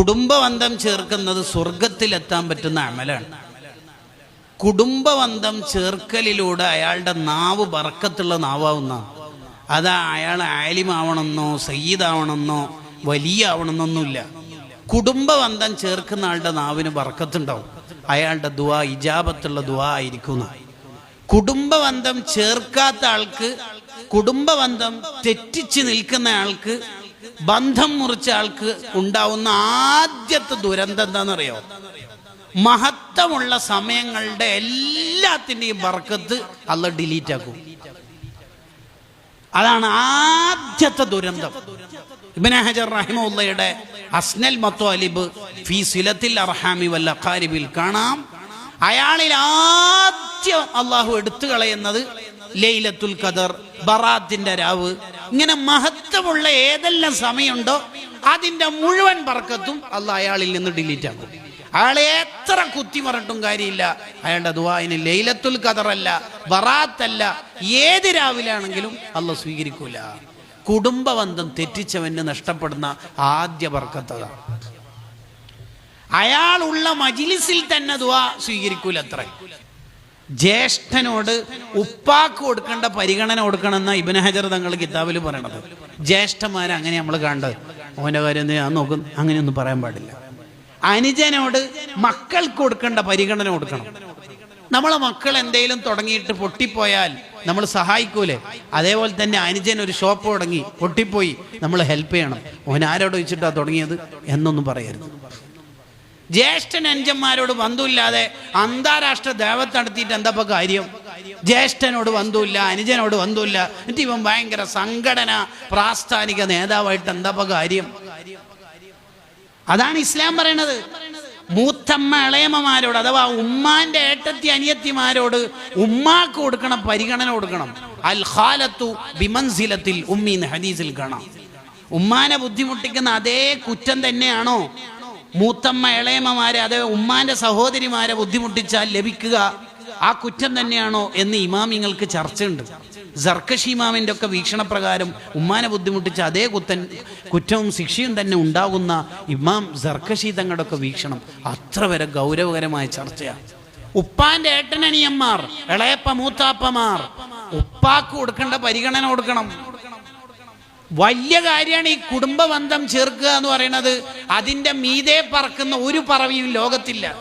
കുടുംബബന്ധം ചേർക്കുന്നത് സ്വർഗത്തിലെത്താൻ പറ്റുന്ന അമലാണ്. കുടുംബബന്ധം ചേർക്കലിലൂടെ അയാളുടെ നാവ് പറക്കത്തുള്ള നാവാവുന്ന. അതാ അയാൾ ആലിമാവണമെന്നോ സയ്യിദാവണമെന്നോ വലിയ ആവണമെന്നൊന്നുമില്ല കുടുംബബന്ധം ചേർക്കുന്ന ആളുടെ നാവിന് പറക്കത്തുണ്ടാവും അയാളുടെ ദുവാ ഇജാബത്തുള്ള ദുവാ ആയിരിക്കും കുടുംബബന്ധം ചേർക്കാത്ത ആൾക്ക് കുടുംബബന്ധം തെറ്റിച്ച് നിൽക്കുന്ന ആൾക്ക് ബന്ധം മുറിച്ച ആൾക്ക് ഉണ്ടാവുന്ന ആദ്യത്തെ ദുരന്തം എന്താണെന്നറിയോ? മഹത്വമുള്ള സമയങ്ങളുടെ എല്ലാത്തിന്റെയും ബർക്കത്ത് അല്ല ഡിലീറ്റ് ആക്കും. അതാണ് ആദ്യത്തെ ദുരന്തം. ഇബ്നു ഹജർ റഹിമുള്ളയുടെ അസ്നൽ മത്വാലിബ് ഫി സിലത്തിൽ അർഹാമി വല്ല കാരിബിൽ കാണാം. അയാളിൽ ആദ്യം അള്ളാഹു എടുത്തു കളയുന്നത് ലൈലത്തുൽ ഖദർ ബറാത്തിന്റെ രാവ് ഇങ്ങനെ മഹത്വമുള്ള ഏതെല്ലാം സമയമുണ്ടോ അതിന്റെ മുഴുവൻ പറക്കത്തും അല്ല അയാളിൽ നിന്ന് ഡിലീറ്റ് ആക്കും. അയാളെ എത്ര കുത്തി പറഞ്ഞിട്ടും കാര്യമില്ല. അയാളുടെ ദുവായിന് ലൈലത്തുൽ കതറല്ല ബറാത്തല്ല ഏത് രാവിലാണെങ്കിലും അല്ല സ്വീകരിക്കൂല. കുടുംബബന്ധം തെറ്റിച്ചവന് നഷ്ടപ്പെടുന്ന ആദ്യ പറക്കത്തത. അയാളുള്ള മജിലിസിൽ തന്നെ ദുവാ സ്വീകരിക്കൂല അത്ര ജ്യേഷ്ഠനോട് ഉപ്പാക്ക് കൊടുക്കേണ്ട പരിഗണന കൊടുക്കണമെന്ന ഇബിൻ ഹജർ തങ്ങൾ കിതാബിൽ പറയണത്. ജ്യേഷ്ഠന്മാരെ അങ്ങനെ നമ്മൾ കണ്ടത് ഓന്റെ കാര്യം ഞാൻ നോക്കും. അങ്ങനെയൊന്നും പറയാൻ പാടില്ല. അനുജനോട് മക്കൾക്ക് കൊടുക്കേണ്ട പരിഗണന കൊടുക്കണം. നമ്മളെ മക്കൾ എന്തെങ്കിലും തുടങ്ങിയിട്ട് പൊട്ടിപ്പോയാൽ നമ്മൾ സഹായിക്കൂലേ? അതേപോലെ തന്നെ അനുജൻ ഒരു ഷോപ്പ് തുടങ്ങി പൊട്ടിപ്പോയി നമ്മൾ ഹെൽപ്പ് ചെയ്യണം. ഓൻ ആരോട് വെച്ചിട്ടാണ് തുടങ്ങിയത്? എന്നൊന്നും പറയരുത്. ജ്യേഷ്ഠൻ അനുജന്മാരോട് ബന്ധുവില്ലാതെ അന്താരാഷ്ട്ര ദേവത്ത് നടത്തിയിട്ട് എന്താ കാര്യം? ജ്യേഷ്ഠനോട് ബന്ധുവില്ല അനുജനോട് ബന്ധുവില്ല. എന്നിട്ട് ഇവൻ ഭയങ്കര സംഘടന പ്രാസ്ഥാനിക നേതാവായിട്ട് എന്താ കാര്യം? അതാണ് ഇസ്ലാം പറയണത്. മൂത്തമ്മ ഇളയമ്മമാരോട് അഥവാ ഉമ്മാന്റെ ഏട്ടത്തി അനിയത്തിമാരോട് ഉമ്മാക്ക് കൊടുക്കണം പരിഗണന കൊടുക്കണം. അൽ ഖാലത്തു ബിമൻസിലത്തിൽ ഉമ്മീന്ന് ഹദീസിൽ കാണാം. ഉമ്മാനെ ബുദ്ധിമുട്ടിക്കുന്ന അതേ കുറ്റം തന്നെയാണോ? മൂത്തമ്മ ഇളയമ്മമാരെ അതേ ഉമ്മാന്റെ സഹോദരിമാരെ ബുദ്ധിമുട്ടിച്ചാൽ ലഭിക്കുക. ആ കുറ്റം തന്നെയാണോ എന്ന് ഇമാമിങ്ങൾക്ക് ചർച്ചയുണ്ട്. സർക്കഷി ഇമാമിന്റെ ഒക്കെ വീക്ഷണപ്രകാരം ഉമ്മാനെ ബുദ്ധിമുട്ടിച്ച അതേ കുത്തൻ കുറ്റവും ശിക്ഷയും തന്നെ ഉണ്ടാകുന്ന ഇമാം സർക്കഷി തങ്ങളുടെ ഒക്കെ വീക്ഷണം അത്ര വരെ ഗൗരവകരമായ ചർച്ചയാണ് ഉപ്പാന്റെ ഏട്ടനനിയന്മാർ ഇളയപ്പ മൂത്താപ്പമാർ ഉപ്പാക്ക് കൊടുക്കേണ്ട പരിഗണന കൊടുക്കണം. വലിയ കാര്യമാണ് ഈ കുടുംബബന്ധം ചേർക്കുക എന്ന് പറയുന്നത്. അതിന്റെ മീതെ പറക്കുന്ന ഒരു പറവിയും ലോകത്തില്ല.